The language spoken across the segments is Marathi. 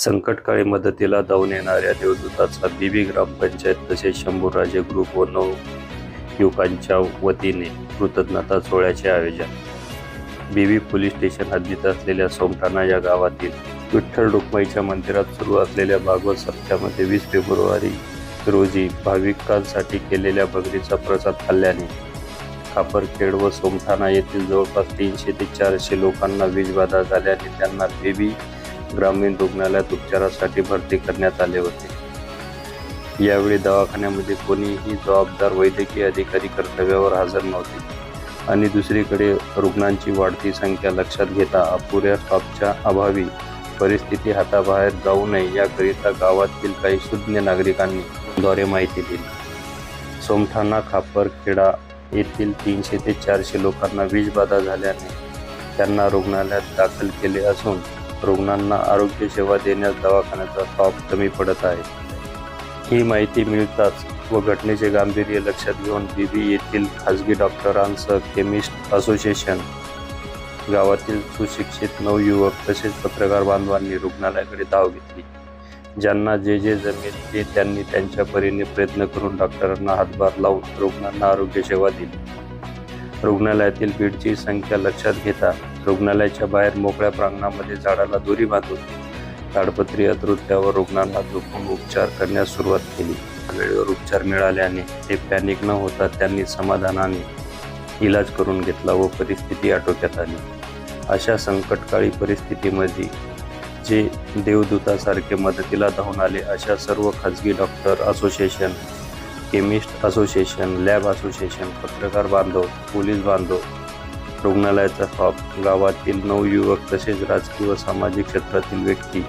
संकटकाळी मदतीला धावून येणाऱ्या देवदूताचा बीबी ग्रामपंचायत तसेच शंभूराजे ग्रुप व नऊ युवकांच्या वतीने कृतज्ञता सोहळ्याचे आयोजन. बीबी पोलीस स्टेशन हद्दीत असलेल्या सोमठाणा या गावातील विठ्ठल रुक्माईच्या मंदिरात सुरू असलेल्या भागवत सप्त्यामध्ये वीस फेब्रुवारी रोजी भाविकांसाठी केलेल्या भगरीचा प्रसाद खाल्ल्याने खापरखेड व सोमठाणा येथील जवळपास तीनशे ते चारशे लोकांना वीजबाधा झाल्याने त्यांना बेबी ग्रामीण रुग्णालयात उपचारासाठी भरती करण्यात आले होते. यावेळी दवाखान्यामध्ये कोणीही जबाबदार वैद्यकीय अधिकारी कर्तव्यावर हजर नव्हते. आणि दुसरीकडे रुग्णांची वाढती संख्या लक्षात घेता अपुऱ्या स्टॉपच्या अभावी परिस्थिती हाताबाहेर जाऊ नये याकरिता गावातील काही शून्य नागरिकांनी द्वारे माहिती दिली. सोमठाणा खापरखेडा येथील तीनशे ते चारशे लोकांना वीजबाधा झाल्याने त्यांना रुग्णालयात दाखल केले असून रुग्णांना आरोग्य सेवा देण्यास दवाखान्याचा स्टॉप कमी पडत आहे. ही माहिती मिळताच व घटनेचे गांभीर्य लक्षात घेऊन बीबी येथील खाजगी डॉक्टरांसह केमिस्ट असोसिएशन गावातील सुशिक्षित नवयुवक तसेच पत्रकार बांधवांनी रुग्णालयाकडे धाव घेतली ज्यांना जे जे जमेल ते त्यांनी त्यांच्या परीने प्रयत्न करून डॉक्टरांना हातभार लावून रुग्णांना आरोग्य सेवा दिली. रुग्णालयातील बेडची संख्या लक्षात घेता रुग्णालयाच्या बाहेर मोकळ्या प्रांगणामध्ये झाडाला दोरी बांधून ताडपत्री अतृत्यावर रुग्णांना झोपून उपचार करण्यास सुरुवात केली. वेळेवर उपचार मिळाल्याने ते पॅनिक न होता त्यांनी समाधानाने इलाज करून घेतला व परिस्थिती आटोक्यात आली. अशा संकटकाळी परिस्थितीमध्ये जे देवदूतासारखे मदतीला धावून आले अशा सर्व खाजगी doctor association chemist association lab association पत्रकार बांधव पोलीस बांधव रुग्णालयाचा स्टॉप गावातील नवयुवक तसेच राजकीय व सामाजिक क्षेत्रातील व्यक्ती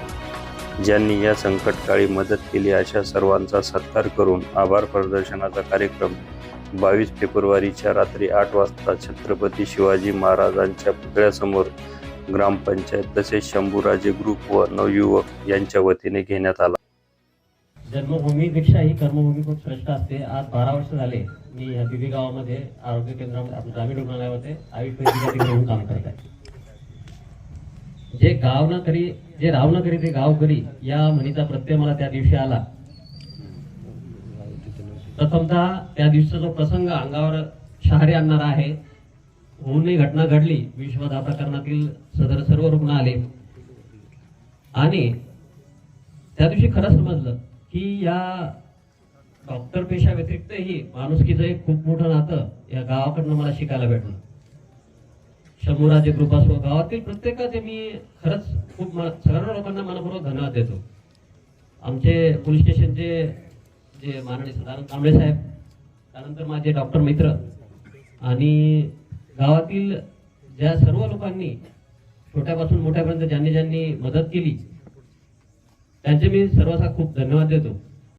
ज्यांनी या संकटकाळी मदत केली अशा सर्वांचा सत्कार करून आभार प्रदर्शनाचा कार्यक्रम बावीस फेब्रुवारीच्या रात्री आठ वाजता छत्रपती शिवाजी महाराजांच्या पुतळ्यासमोर ग्रामपंचायत तसेच शंभूराजे ग्रुप व नवयुवक यांच्या वतीने घेण्यात आला. जन्मभूमीपेक्षा ही कर्मभूमी खूप श्रेष्ठ असते. आज बारा वर्ष झाले मी ह्या बिबी गावामध्ये आरोग्य केंद्रामध्ये आपल्या ग्रामीण रुग्णालयामध्ये आयुष वैद्यकीय म्हणून काम करत आहे. जे गाव ना करी जे राव न करी ते गाव करी या म्हणीचा प्रत्यय मला त्या दिवशी आला. प्रथमतः त्या दिवशीचा जो प्रसंग अंगावर शहारे आणणारा आहे होऊनही घटना घडली. विश्वदा प्रकरणातील सदर सर्व रुग्ण आले. आणि त्या दिवशी खरं समजलं की या डॉक्टर पेशा व्यतिरिक्तही माणुसकीचं एक खूप मोठं नातं या गावाकडनं मला शिकायला भेटलं. शंभूराजे ग्रुप असो गावातील प्रत्येकाचे मी खरंच खूप म- सगळ्या लोकांना मनपूर्वक धन्यवाद देतो. आमचे पोलीस स्टेशनचे जे माननीय सदानंद कांबळे साहेब त्यानंतर माझे डॉक्टर मित्र आणि गावातील ज्या सर्व लोकांनी छोट्यापासून मोठ्यापर्यंत ज्यांनी ज्यांनी मदत केली त्यांचे मी सर्वांचा खूप धन्यवाद देतो.